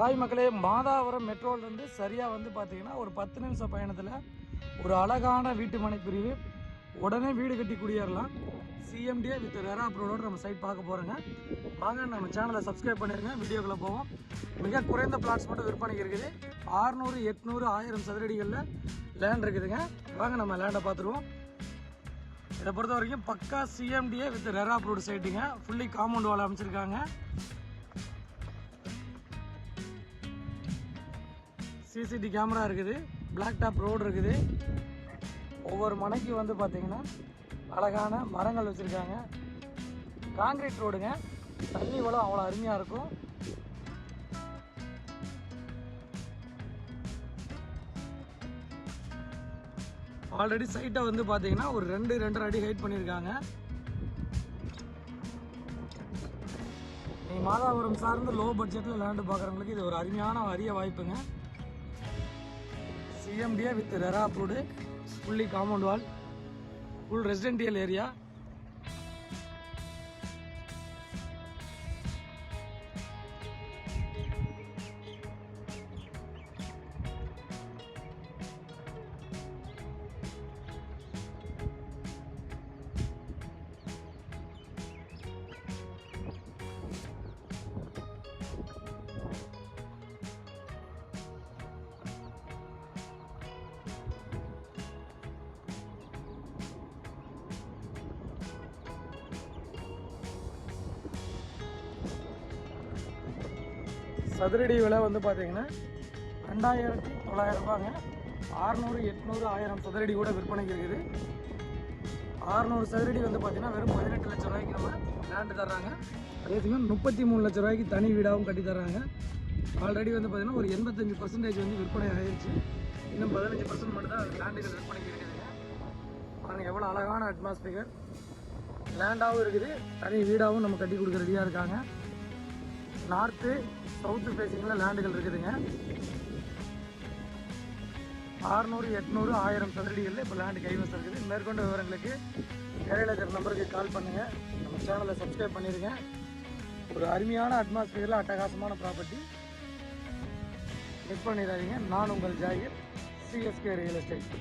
Hi மக்களே மாதாவரம் மெட்ரோலேருந்து சரியாக வந்து பார்த்தீங்கன்னா ஒரு பத்து நிமிஷம் பயணத்தில் ஒரு அழகான வீட்டு மனை பிரிவு உடனே வீடு கட்டி குடியேறலாம். சிஎம்டிஏ வித் ரெரா அப்ரோடோடு நம்ம சைட் பார்க்க போகிறோங்க வாங்க நம்ம சேனலை சப்ஸ்கிரைப் பண்ணிடுங்க வீடியோக்குள்ளே போவோம். மிக குறைந்த பிளாட்ஸ் மட்டும் விற்பனைக்கு இருக்குது. ஆறுநூறு எட்நூறு ஆயிரம் சதுரடிகளில் லேண்ட் இருக்குதுங்க. வாங்க நம்ம லேண்டை பார்த்துருவோம். இதை பொறுத்த வரைக்கும் பக்கா சிஎம்டிஏ வித் ரெரா அப்ரூவ்டு சைட்டுங்க ஃபுல்லி காம்பவுண்ட் வால் அமைச்சிருக்காங்க. சிசிடி கேமரா இருக்குது. பிளாக் டாப் ரோடு இருக்குது. ஒவ்வொரு மனைக்கு வந்து பார்த்தீங்கன்னா அழகான மரங்கள் வச்சுருக்காங்க. காங்கிரீட் ரோடுங்க தண்ணி வளம் அவ்வளோ அருமையாக இருக்கும். ஆல்ரெடி சைட்டை வந்து பார்த்தீங்கன்னா ஒரு ரெண்டு ரெண்டரை அடி ஹைட் பண்ணியிருக்காங்க நீங்கள் மாதாபுரம் சார்ந்து லோ பட்ஜெட்டில் லேண்டு பார்க்குறவங்களுக்கு இது ஒரு அருமையான அரிய வாய்ப்புங்க. CMDA with RERA approved fully compound wall full residential area சதுரடி விலை வந்து பார்த்தீங்கன்னா ரெண்டாயிரத்தி தொள்ளாயிரம் ரூபாங்க. ஆறுநூறு எட்நூறு ஆயிரம் சதுரடி கூட விற்பனைக்கு இருக்குது. ஆறுநூறு சதுரடி வந்து பார்த்தீங்கன்னா வெறும் பதினெட்டு லட்ச ரூபாய்க்கு நம்ம லேண்டு தர்றாங்க. அதே சமயம் முப்பத்தி மூணு லட்ச ரூபாய்க்கு தனி வீடாகவும் கட்டி தர்றாங்க. ஆல்ரெடி வந்து பார்த்தீங்கன்னா ஒரு எண்பத்தஞ்சு பர்சன்டேஜ் வந்து விற்பனை ஆயிடுச்சு இன்னும் பதினஞ்சு பர்சன்ட் மட்டும் தான் லேண்டுகள் விற்பனைக்கு இருக்குதுங்க பாருங்கள் எவ்வளோ அழகான அட்மாஸ்பியர் லேண்டாகவும் இருக்குது. தனி வீடாகவும் நம்ம கட்டி கொடுக்க ரெடியாக இருக்காங்க. நார்த்து சவுத்து ஃபேஸிங்கில் லேண்டுகள் இருக்குதுங்க. ஆறுநூறு எட்நூறு ஆயிரம் சதுரடிகளில் இப்போ லேண்டு கைவசம் இருக்குது. மேற்கொண்ட விவரங்களுக்கு இடையில நம்பருக்கு கால் பண்ணுங்கள் நம்ம சேனலை சப்ஸ்கிரைப் பண்ணிடுங்க ஒரு அருமையான அட்மாஸ்பியரில் அட்டகாசமான ப்ராப்பர்ட்டி மிஸ் பண்ணிடாதீங்க. நான் உங்கள் ஜாகிர். CSK real estate